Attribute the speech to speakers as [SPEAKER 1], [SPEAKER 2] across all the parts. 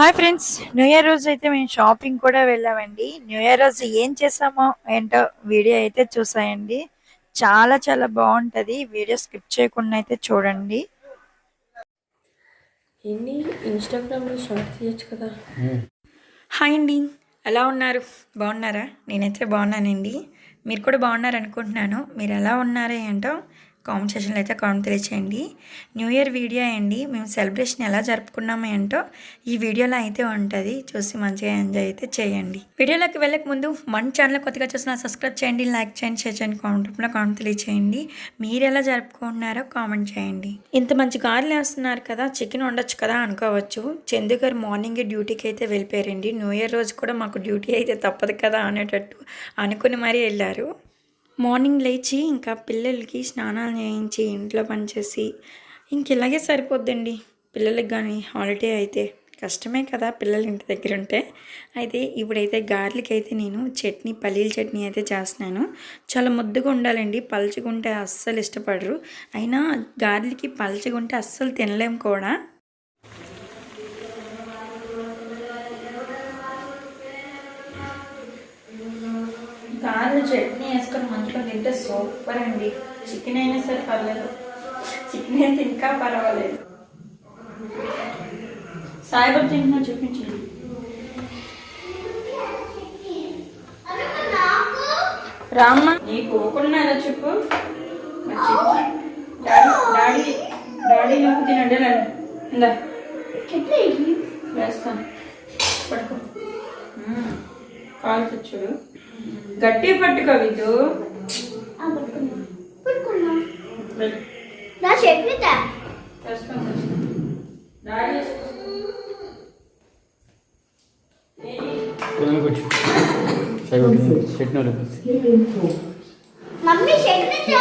[SPEAKER 1] Hi friends. New year రోజు అయితే మేము షాపింగ్ కూడా వెళ్ళామండి. న్యూ ఇయర్ రోజు ఏం చేసామో ఏంటో వీడియో అయితే చూసాయండి. చాలా చాలా బాగుంటది. వీడియో స్కిప్ చేయకుండా అయితే చూడండి.
[SPEAKER 2] ఎన్ని ఇన్స్టాగ్రామ్లో షార్ట్ తీయచ్చు కదా.
[SPEAKER 1] హాయ్ అండి. ఎలా ఉన్నారు? బాగున్నారా? నేనైతే బాగున్నానండి. మీరు కూడా బాగున్నారు అనుకుంటున్నాను మీరు ఎలా ఉన్నారో ఏంటో కామెంట్ సెషన్లో అయితే కామెంట్ తెలియచేయండి. న్యూ ఇయర్ వీడియో అండి. మేము సెలబ్రేషన్ ఎలా జరుపుకున్నాము ఏంటో ఈ వీడియోలో అయితే ఉంటుంది. చూసి మంచిగా ఎంజాయ్ అయితే చేయండి. వీడియోలోకి వెళ్ళక ముందు మన ఛానల్ కొత్తగా చూసిన సబ్స్క్రైబ్ చేయండి లైక్ చేయండి షేర్ చేయండి కామెంట్ రూపంలో కామెంట్ తెలియచేయండి. మీరు ఎలా జరుపుకుంటున్నారో కామెంట్ చేయండి. ఇంత మంచి గారెలు వేస్తున్నారు కదా చికెన్ ఉండొచ్చు కదా అనుకోవచ్చు. చందు గారు మార్నింగ్ డ్యూటీకి అయితే వెళ్ళిపోయారండి. న్యూ ఇయర్ రోజు కూడా మాకు డ్యూటీ అయితే తప్పదు కదా అనేటట్టు అనుకుని మరీ వెళ్ళారు. మార్నింగ్ లేచి ఇంకా పిల్లలకి స్నానాలు చేయించి ఇంట్లో పనిచేసి ఇంక ఇలాగే సరిపోద్దండి. పిల్లలకి కానీ హాలిడే అయితే కష్టమే కదా పిల్లలు ఇంటి దగ్గర ఉంటే. అయితే ఇప్పుడైతే గార్లిక్ అయితే నేను చట్నీ పల్లీల చట్నీ అయితే చేస్తున్నాను. చాలా ముద్దుగా ఉండాలండి. పలుచుకుంటే అస్సలు ఇష్టపడరు. అయినా గార్లిక్కి పలుచుకుంటే అస్సలు తినలేము కూడా. గారెలు చట్నీ వేసుకొని మంచిగా తింటే సూపర్ అండి. చికెన్ అయినా సరే పర్లేదు. చికెన్ అయితే ఇంకా పర్వాలేదు. సాయిబాబు తింటున్నా చూపించండి రామ్మ నీకు ఊకున్నారా చెప్పు. మరి చెప్పు. డాడీ డాడీ నువ్వు తినండి నన్ను ఇందా. వేస్తాను. పడుకో. కాలు చూడు గట్టి పట్టుకో విదు
[SPEAKER 3] నా చెప్పితా
[SPEAKER 1] తెస్తాను తెస్తాను డాడీ వేసుకో.
[SPEAKER 4] పిల్లలకి వచ్చి సైడ్ పెట్టిన
[SPEAKER 3] మమ్మీ చెప్పితా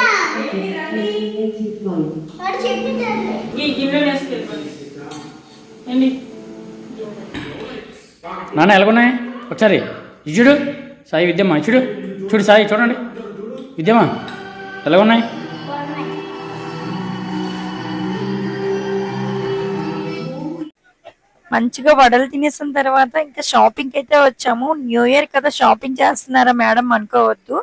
[SPEAKER 3] వాడు చెప్పితా
[SPEAKER 1] ఈ గిన్నె వేసుకెళ్ళిపోయింది
[SPEAKER 4] నాన్న ఎలాగున్నాయి? ఒకసారి. చూడు సాయి విద్యమ్మ చూడు చూడు సాయి చూడండి. విద్యమా ఎలా ఉన్నాయి?
[SPEAKER 1] మంచిగా వడలు తినేసిన తర్వాత ఇంకా షాపింగ్ అయితే వచ్చాము. న్యూ ఇయర్ కదా షాపింగ్ చేస్తున్నారా మేడం అనుకోవద్దు.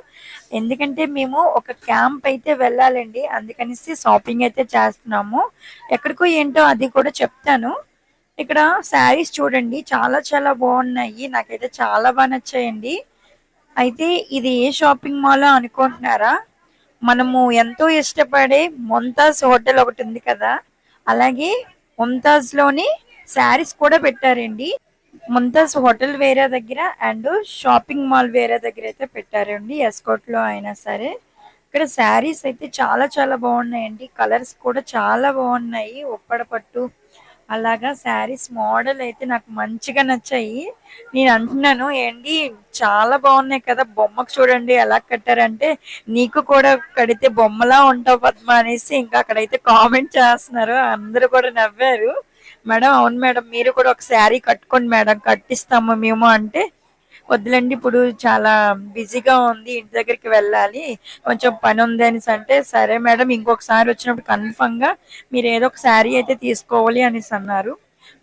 [SPEAKER 1] ఎందుకంటే మేము ఒక క్యాంప్ అయితే వెళ్ళాలండి. అందుకనేసి షాపింగ్ అయితే చేస్తున్నాము. ఎక్కడికో ఏంటో అది కూడా చెప్తాను. ఇక్కడ శారీస్ చూడండి చాలా చాలా బాగున్నాయి. నాకైతే చాలా బాగా నచ్చాయండి. అయితే ఇది ఏ షాపింగ్ మాల్ అనుకుంటున్నారా? మనము ఎంతో ఇష్టపడే ముంతాజ్ హోటల్ ఒకటి ఉంది కదా. అలాగే ముంతాజ్లోని శారీస్ కూడా పెట్టారండి. ముంతాజ్ హోటల్ వేరే దగ్గర అండ్ షాపింగ్ మాల్ వేరే దగ్గర అయితే పెట్టారండి ఎస్కోట్లో అయినా సరే. ఇక్కడ శారీస్ అయితే చాలా చాలా బాగున్నాయండి. కలర్స్ కూడా చాలా బాగున్నాయి. ఉప్పడ పట్టు అలాగా శారీస్ మోడల్ అయితే నాకు మంచిగా నచ్చాయి. నేను అంటున్నాను ఏంటి? చాలా బాగున్నాయి కదా బొమ్మకు చూడండి ఎలా కట్టారంటే నీకు కూడా కడితే బొమ్మలా ఉంటావు పద్మ అనేసి ఇంకా అక్కడైతే కామెంట్ చేస్తున్నారు. అందరూ కూడా నవ్వారు. మేడం అవును మేడం మీరు కూడా ఒక శారీ కట్టుకోండి మేడం కట్టిస్తాము మేము అంటే వద్దులండి ఇప్పుడు చాలా బిజీగా ఉంది ఇంటి దగ్గరికి వెళ్ళాలి కొంచెం పని ఉంది అనేసి అంటే సరే మేడం ఇంకొకసారి వచ్చినప్పుడు కన్ఫర్మ్గా మీరు ఏదో ఒక శారీ అయితే తీసుకోవాలి అనేసి అన్నారు.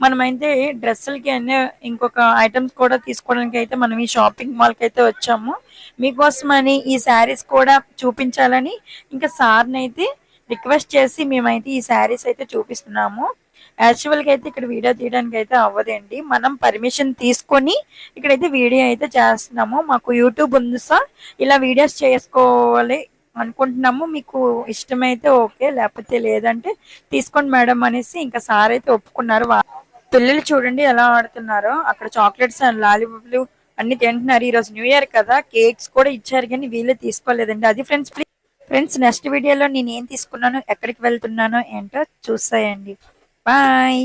[SPEAKER 1] మనమైతే డ్రెస్సులకి అన్నీ ఇంకొక ఐటమ్స్ కూడా తీసుకోవడానికి అయితే మనం ఈ షాపింగ్ మాల్కి అయితే వచ్చాము. మీకోసమని ఈ శారీస్ కూడా చూపించాలని ఇంకా సార్ని అయితే రిక్వెస్ట్ చేసి మేమైతే ఈ శారీస్ అయితే చూపిస్తున్నాము. యాక్చువల్గా అయితే ఇక్కడ వీడియో తీయడానికి అయితే అవ్వదండి. మనం పర్మిషన్ తీసుకొని ఇక్కడైతే వీడియో అయితే చేస్తున్నాము. మాకు యూట్యూబ్ ఉంది సార్ ఇలా వీడియోస్ చేసుకోవాలి అనుకుంటున్నాము. మీకు ఇష్టమైతే ఓకే లేకపోతే లేదంటే తీసుకోండి మేడం అనేసి ఇంకా సార్ అయితే ఒప్పుకున్నారు. పిల్లలు చూడండి ఎలా ఆడుతున్నారో. అక్కడ చాక్లెట్స్ అండ్ లాలీపాప్లు అన్ని తింటున్నారు. ఈ రోజు న్యూ ఇయర్ కదా. కేక్స్ కూడా ఇచ్చారు కానీ వీళ్ళే తీసుకోలేదండి. అది ఫ్రెండ్స్ ప్లీజ్ ఫ్రెండ్స్ నెక్స్ట్ వీడియోలో నేను ఏం తీసుకున్నాను ఎక్కడికి వెళ్తున్నానో ఏంటో చూసాయండి. Bye.